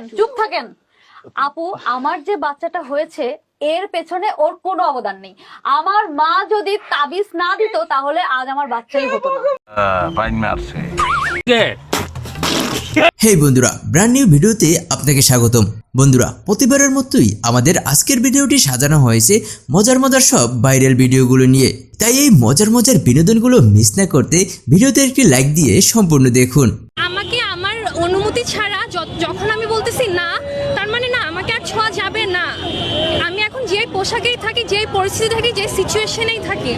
করেন চুপ থাকেন। আপু আমার যে বাচ্চাটা হয়েছে এর পেছনে ওর কোনো অবদান নেই। আমার মা যদি তাবিজ না দিত তাহলে আজ আমার বাচ্চাই হতো না। হেই বন্ধুরা ব্র্যান্ড নিউ ভিডিওতে আপনাকে স্বাগতম। বন্ধুরা প্রতিবারের মতোই আমাদের আজকের ভিডিওটি সাজানো হয়েছে মজার মজার সব ভাইরাল ভিডিওগুলো নিয়ে। তাই এই মজার মজার বিনোদনগুলো মিস না করতে ভিডিওতে একটি লাইক দিয়ে সম্পূর্ণ দেখুন। আমাকে আমার অনুমতি ছাড়া যখন আমি বলতেছি না, তার মানে না, আমাকে আর ছোঁয়া যাবে না। আমি এখন যেই পোশাকেই থাকি, যেই পরিস্থিতি থাকি যে সিচুয়েশনেই থাকি,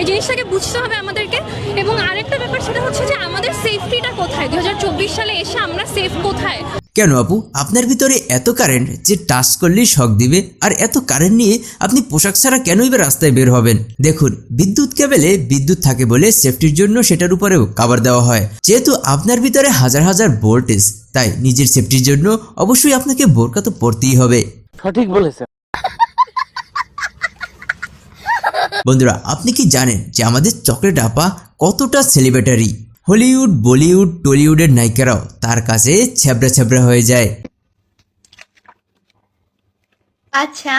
এই জিনিসটাকে বুঝতে হবে আমাদেরকে। এবং আরেকটা ব্যাপার সেটা হচ্ছে যে আমাদের সেফটিটা কোথায়? দু হাজার চব্বিশ সালে এসে আমরা সেফ কোথায়? কেন আপু? আপনার ভিতরে এত কারেন্ট যে টাচ করলেই শক দিবে আর এত কারেন্ট নিয়ে আপনি পোশাক ছাড়া কেনই বা রাস্তায় বের হবেন? দেখুন বিদ্যুৎ কেবেলে বিদ্যুৎ থাকে বলে সেফটির জন্য সেটার উপরেও কাভার দেওয়া হয়। যেহেতু আপনার ভিতরে হাজার হাজার ভোল্টেজ তাই নিজের সেফটির জন্য অবশ্যই আপনাকে বোরকা তো পড়তেই হবে। সঠিক বলেছে বন্ধুরা আপনি কি জানেন যে আমাদের চকলেট আপা কতটা সেলিব্রেটারি হলিউড, বলিউড, টলিউডের নায়িকারাও তার কাছে ছ্যাবড়া ছ্যাবড়া হয়ে যায়। আচ্ছা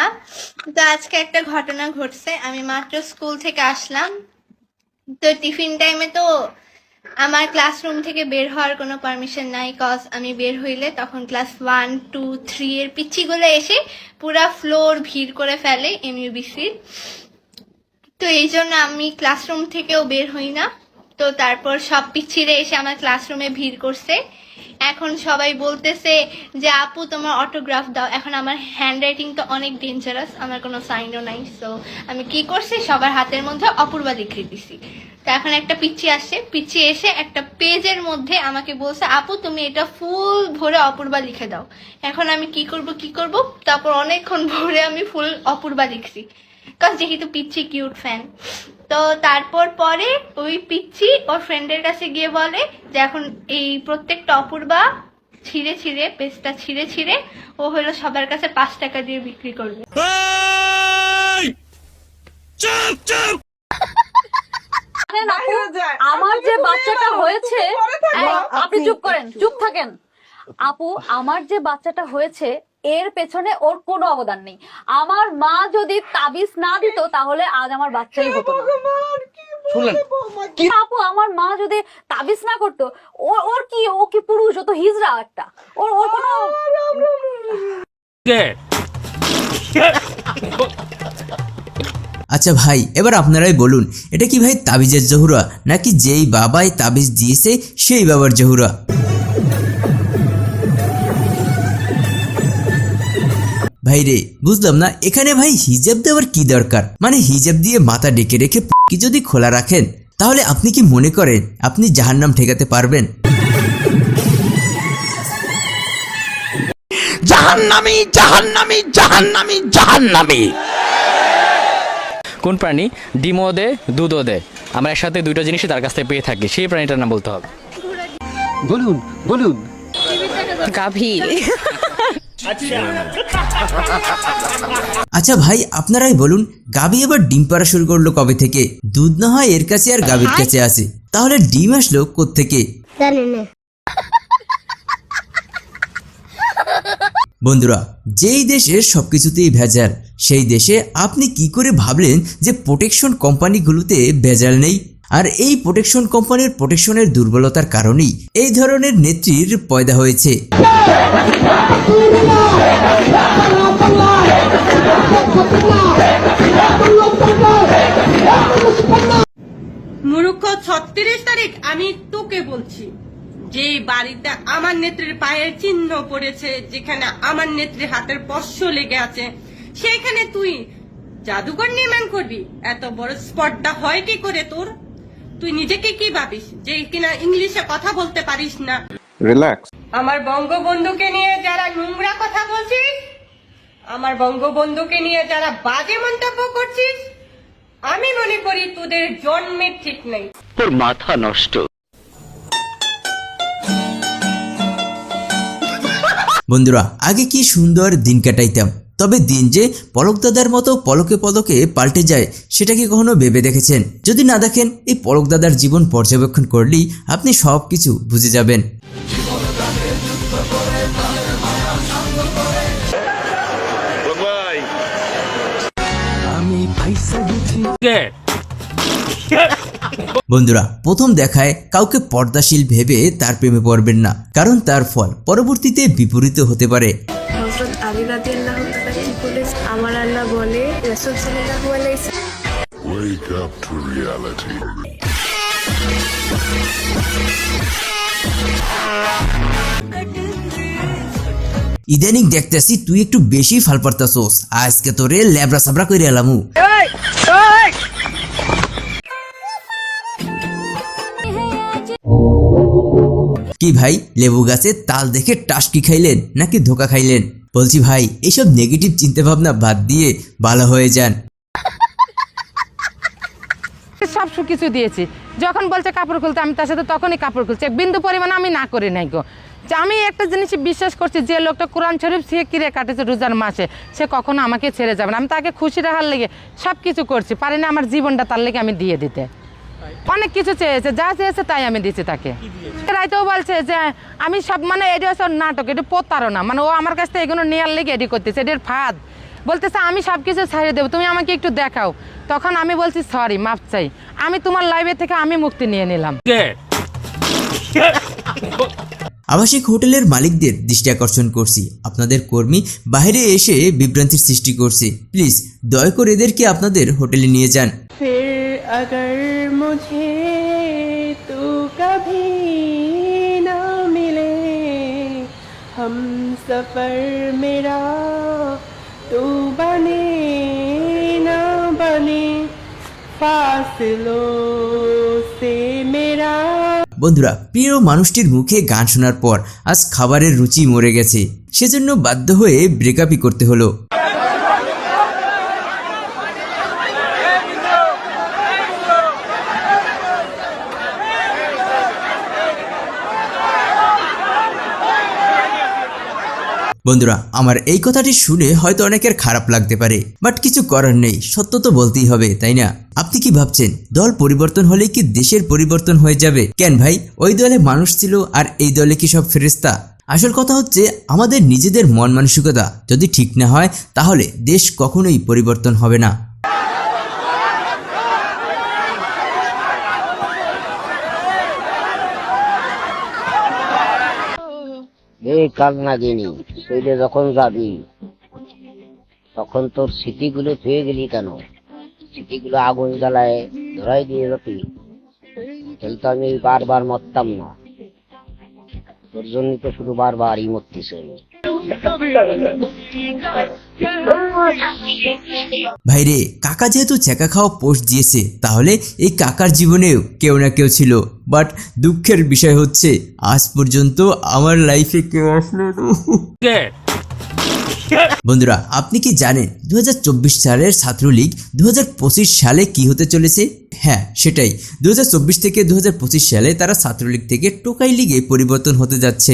তো আজকে একটা ঘটনা ঘটছে। আমি মাত্র স্কুল থেকে আসলাম। তো টিফিন টাইমে তো আমার ক্লাসরুম থেকে বের হওয়ার কোনো পারমিশন নাই কজ আমি বের হইলে তখন ক্লাস ওয়ান টু থ্রি এর পিচ্ছিগুলো এসে পুরা ফ্লোর ভিড় করে ফেলে এমইউবিসির তো এই জন্য আমি ক্লাসরুম থেকেও বের হই না। তো তারপর সব পিচ্ছিরে এসে আমার ক্লাসরুমে ভিড় করছে। এখন সবাই বলতেছে যে, আপু, তোমার অটোগ্রাফ দাও। এখন আমার হ্যান্ড রাইটিং তো অনেক ডেঞ্জারাস আমার কোনো সাইনও নাই। সো আমি কি করছি? সবার হাতের মধ্যে অপূর্বা লিখে দিছি। তো এখন একটা পিচ্ছি আসছে। পিচ্ছি এসে একটা পেজের মধ্যে আমাকে বলছে, আপু, তুমি এটা ফুল ভরে অপূর্বা লিখে দাও। এখন আমি কি করব কি করব? তারপর অনেকক্ষণ ভরে আমি ফুল অপূর্বা লিখছি। কারণ যেহেতু পিচ্ছি কিউট ফ্যান তো তারপর পরে ওই পিচ্ছি ওর ফ্রেন্ডের কাছে গিয়ে বলে যে এখন এই প্রত্যেকটা অপূর্বা ছিঁড়ে ছিঁড়ে পেস্টটা ছিঁড়ে ছিঁড়ে ও হলো সবার কাছে পাঁচ টাকা দিয়ে বিক্রি করবে। আমার যে বাচ্চাটা হয়েছে আপনি চুপ করেন চুপ থাকেন। আপু আমার যে বাচ্চাটা হয়েছে এর পেছনে ওর কোনো অবদান নেই। আমার মা যদি তাবিজ না দিত তাহলে আজ আমার বাচ্চাই হতো না। শুনলেন? আপু আমার মা যদি তাবিজ না করতো ওর ওর কি ও কি পুরুষ? ও তো হিজড়া একটা। ওর ওর কোনো আচ্ছা ভাই এবার আপনারাই বলুন এটা কি ভাই তাবিজের জহুরা নাকি যেই বাবাই তাবিজ দিয়েছে সেই বাবার জহুরা? ভাই রে বুঝলাম না এখানে ভাই হিজাব দেওয়ার কি দরকার? মানে হিজাব দিয়ে মাথা ডেকে রেখে কি যদি খোলা রাখেন তাহলে আপনি কি মনে করেন আপনি জাহান্নাম ঠেকাতে পারবেন? জাহান্নামি জাহান্নামি জাহান্নামি জাহান্নামি। কোন প্রাণী? ডিমও দেয় দুধও দেয় আমরা একসাথে দুইটা জিনিসই তার কাছ থেকে পেয়ে থাকি সেই প্রাণীটার নাম বলতে হবে। বলুন বলুন। গাভী আচ্ছা। ভাই আপনারাই বলুন গাবি এবার ডিম পাড়া শুরু করল কবে থেকে? দুধ না হয় এর কাছে আর গাবির কাছে আছে। তাহলে ডিম আসলো থেকে বন্ধুরা যেই দেশের সবকিছুতেই ভেজাল সেই দেশে আপনি কি করে ভাবলেন যে প্রোটেকশন কোম্পানিগুলোতে ভেজাল নেই? আর এই প্রোটেকশন কোম্পানির প্রোটেকশনের দুর্বলতার কারণেই এই ধরনের নেত্রীর পয়দা হয়েছে। ছত্রিশ তারিখ আমি তোকে বলছি। যে বাড়িতে আমার নেত্রীর পায়ের চিহ্ন পড়েছে যেখানে আমার নেত্রীর হাতের স্পর্শ লেগে আছে সেখানে তুই জাদুঘর নির্মাণ করবি। এত বড় স্পটটা হয় কি করে তোর? তুই নিজেকে কি ভাবিস? যে কিনা ইংলিশে কথা বলতে পারিস না। রিল্যাক্স আমার বঙ্গবন্ধুকে নিয়ে যারা নোংরা কথা বলছিস আমার বঙ্গবন্ধুকে নিয়ে যারা বাজে মন্তব্য করছিস আমি মনে করি তোদের জন্মের ঠিক নেই। তোর মাথা নষ্ট। বন্ধুরা আগে কি সুন্দর দিন কাটাইতাম তবে দিন যে পলক দাদার মতো পলকে পলকে পাল্টে যায় সেটা কি কখনো ভেবে দেখেছেন? যদি না দেখেন এই পলক দাদার জীবন পর্যবেক্ষণ করলেই আপনি সব কিছু বুঝে যাবেন। বন্ধুরা প্রথম দেখায় কাউকে পর্দাশীল ভেবে তার প্রেমে পড়বেন না কারণ তার ফল পরবর্তীতে বিপরীত হতে পারে। আমার আল্লাহ বলে Wake up to reality. ইদানিং দেখতেছি তুই একটু বেশি ফাল পারতাছোস। আজকে তোরে ল্যাবরা সাবরা করে এলামু। কি ভাই? লেবু গাছে তাল দেখে টাসকি খাইলেন নাকি ধোকা খাইলেন? বলছি ভাই এইসব নেগেটিভ চিন্তা ভাবনা বাদ দিয়ে ভালো হয়ে যান। সব কিছু দিয়েছি। যখন বলছে কাপড় খুলতে, আমি তার সাথে তখনই কাপড় খুলছি। বিন্দু পরিমাণ আমি না করি নাই গো। যে আমি একটা জিনিস বিশ্বাস করছি, যে লোকটা কোরআন শরীফ সে কিরে কাটেছে রোজার মাসে, সে কখনো আমাকে ছেড়ে যাবে না। আমি তাকে খুশি রাখার লেগে সব কিছু করছি, পারি না আমার জীবনটা তার লেগে আমি দিয়ে দিতে। অনেক কিছু চেয়েছে যা চেয়েছে তাই আমি দিয়েছি? তাকে রাইতেও বলছে যে আমি সব মানে এটি হচ্ছে নাটক এটি প্রতারণা। মানে ও আমার কাছ থেকে এগুলো নেয়ার লেগে এটি করতেছে এটির ফাঁদ। বলতেছে আমি সব কিছু ছাড়িয়ে দেবো তুমি আমাকে একটু দেখাও। তখন আমি বলছি সরি মাপ চাই। আমি তোমার লাইভে থেকে আমি মুক্তি নিয়ে নিলাম। আবাসিক হোটেলের মালিকদের দৃষ্টি আকর্ষণ করছি। আপনাদের কর্মী বাইরে এসে বিভ্রান্তির সৃষ্টি করছে। প্লিজ দয়া করে এদেরকে আপনাদের হোটেলে নিয়ে যান। ফের मुझे तू कभी ना मिले हम सफर मेरा तू बने ना बने फासलों से मेरा বন্ধুরা প্রিয় মানুষটির মুখে গান শোনার পর আজ খাবারের রুচি মরে গেছে সেজন্য বাধ্য হয়ে ব্রেকআপই করতে হলো বন্ধুরা, আমার এই কথাটি শুনে হয়তো অনেকের খারাপ লাগতে পারে, বাট কিছু করার নেই, সত্য তো বলতেই হবে, তাই না? আপনি কি ভাবছেন, দল পরিবর্তন হলে কি দেশের পরিবর্তন হয়ে যাবে? কেন ভাই, ওই দলে মানুষ ছিল আর এই দলে কি সব ফেরিস্তা আসল কথা হচ্ছে, আমাদের নিজেদের মন মানসিকতা যদি ঠিক না হয়, তাহলে দেশ কখনোই পরিবর্তন হবে না। এই কাল নাগিনি যখন যাবি, তখন তোর স্মৃতিগুলো থুয়ে গেলি কেন? স্মৃতিগুলো আগুন জ্বালায়, ধরাই দিয়ে যেতি তাহলে তো আমি বারবার মরতাম না। তোর জন্য তো শুধু বারবারই মরতেছে ভাইরে কাকা যেহেতু চেকা খাওয়া পোস্ট দিয়েছে, তাহলে এই কাকার জীবনেও কেউ না কেউ ছিল। বাট দুঃখের বিষয় হচ্ছে আজ পর্যন্ত আমার লাইফে কেউ আসলো বন্ধুরা, আপনি কি জানেন দু হাজার চব্বিশ সালের ছাত্রলীগ দু হাজার পঁচিশ সালে কি হতে চলেছে? হ্যাঁ সেটাই। দু হাজার চব্বিশ থেকে দু হাজার পঁচিশ সালে তারা ছাত্রলীগ থেকে টোকাই লিগে পরিবর্তন হতে যাচ্ছে।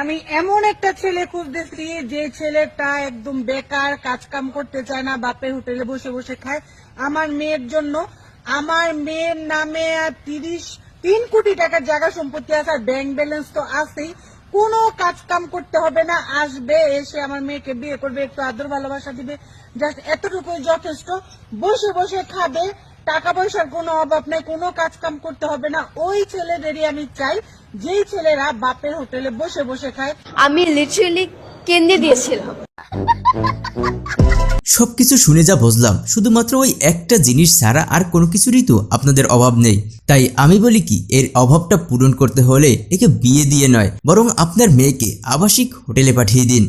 আমি এমন একটা ছেলে খুঁজতেছি যে ছেলেটা একদম বেকার কাজ কাম করতে চায় না, বাপের হোটেলে বসে বসে খায়। আমার মেয়ের জন্য, আমার মেয়ের নামে আর তিরিশ, তিন কোটি টাকার জায়গা সম্পত্তি আছে আর ব্যাংক ব্যালেন্স তো আছেই। কোনো কাজ কাম করতে হবে না, আসবে, এসে আমার মেয়েকে বিয়ে করবে, একটু আদর ভালোবাসা দিবে। জাস্ট এতটুকুই যথেষ্ট। বসে বসে খাবে টাকা পয়সার কোনো অভাব নাই কোনো কাজ কাম করতে হবে না। ওই ছেলেদেরই আমি চাই যেই ছেলেরা বাপের হোটেলে বসে বসে খায়। আমি লিটারালি কেন্দ্রে দিয়েছিলাম। সবকিছু শুনে যা বুঝলাম শুধুমাত্র ওই একটা জিনিস ছাড়া আর কোনো কিছুরই তো আপনাদের অভাব নেই। তাই আমি বলি কি এর অভাবটা পূরণ করতে হলে একে বিয়ে দিয়ে নয় বরং আপনার মেয়েকে আবাসিক হোটেলে পাঠিয়ে দিন।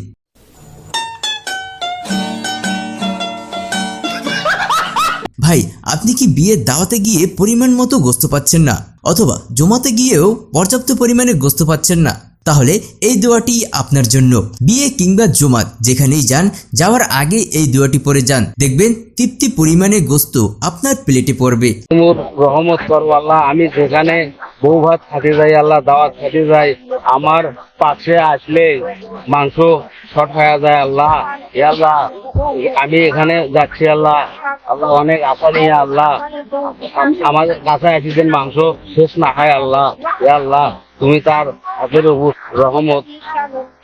ভাই, আপনি কি বিয়ের দাওয়াতে গিয়ে পরিমাণ মতো গোস্ত পাচ্ছেন না? অথবা জমাতে গিয়েও পর্যাপ্ত পরিমাণে গোস্ত পাচ্ছেন না? তাহলে এই দোয়াটি আপনার জন্য। বিয়ে কিংবা জমাত, যেখানেই যান, যাওয়ার আগে এই দোয়াটি পরে যান। দেখবেন তৃপ্তি পরিমাণে গোস্ত আপনার প্লেটে পড়বে। রহমত করো আল্লাহ, আমি যেখানে বউ ভাত খাতে যাই, আল্লাহ দাওয়াত খাতে যাই, আমার পাশে আসলে মাংস শর্ট হয়ে যায় আল্লাহ। আল্লাহ, আমি এখানে যাচ্ছি আল্লাহ। আল্লাহ অনেক আশা নিয়ে আল্লাহ। আম- আমাদের কাছে আসিছেন মাংস, শেষ না খায় আল্লাহ। আল্লাহ তুমি তার হাতের উপর রহমত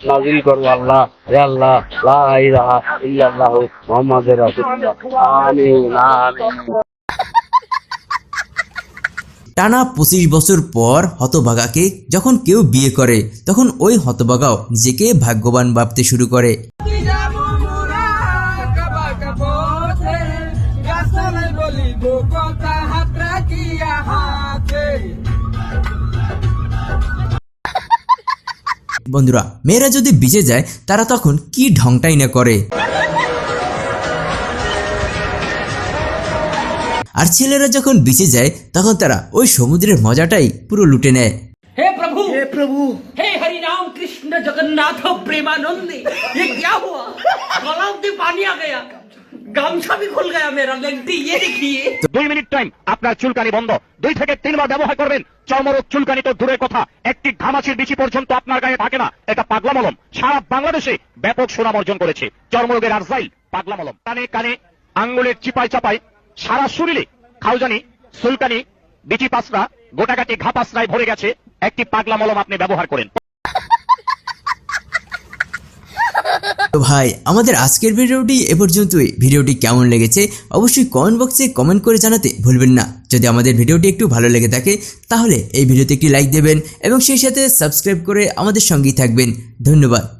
নাজিল করো, আল্লাহ। হে আল্লাহ, লা ইলাহা ইল্লাল্লাহ মুহাম্মাদুর রাসূলুল্লাহ। আমিন আমিন। টানা পঁচিশ বছর পর হতভাগাকে যখন কেউ বিয়ে করে, তখন ওই হতভাগাও নিজেকে ভাগ্যবান ভাবতে শুরু করে। বন্ধুরা মেয়েরা যদি বিজে যায় তারা তখন কি ঢংটাই না করে আর ছেলেরা যখন বিচে যায় তখন তারা ওই সমুদ্রের মজাটাই পুরো লুটে নেয় हे प्रभु हे प्रभु हे हरि राम कृष्ण जगन्नाथ प्रेमानंद ये क्या हुआ गलाव से पानी आ गया गामछा भी खुल गया मेरा लेंटी ये देखिए দুই মিনিট টাইম আপনার চুলকানি বন্ধ দুই থেকে তিনবার ব্যবহার করবেন চর্মরোগ চুলকানি তো দূরের কথা একটি ঘামাচির বিচি পর্যন্ত আপনার গায়ে থাকে না এটা পাগলা মলম সারা বাংলাদেশে ব্যাপক সুনাম অর্জন করেছে চর্মরোগের আরজাইল পাগলা মলম কানে কানে আঙ্গুলের চিপাই চাপাই সারা শরীরে খাউজানি চুলকানি বিচি পাসরা গোটাকাটি ঘা পাসরায় ভরে গেছে একটি পাগলা মলম আপনি ব্যবহার করেন তো ভাই, আমাদের আজকের ভিডিওটি এ পর্যন্তই। ভিডিওটি কেমন লেগেছে অবশ্যই কমেন্ট বক্সে কমেন্ট করে জানাতে ভুলবেন না। যদি আমাদের ভিডিওটি একটু ভালো লেগে থাকে, তাহলে এই ভিডিওতে একটি লাইক দেবেন এবং সেই সাথে সাবস্ক্রাইব করে আমাদের সঙ্গেই থাকবেন। ধন্যবাদ।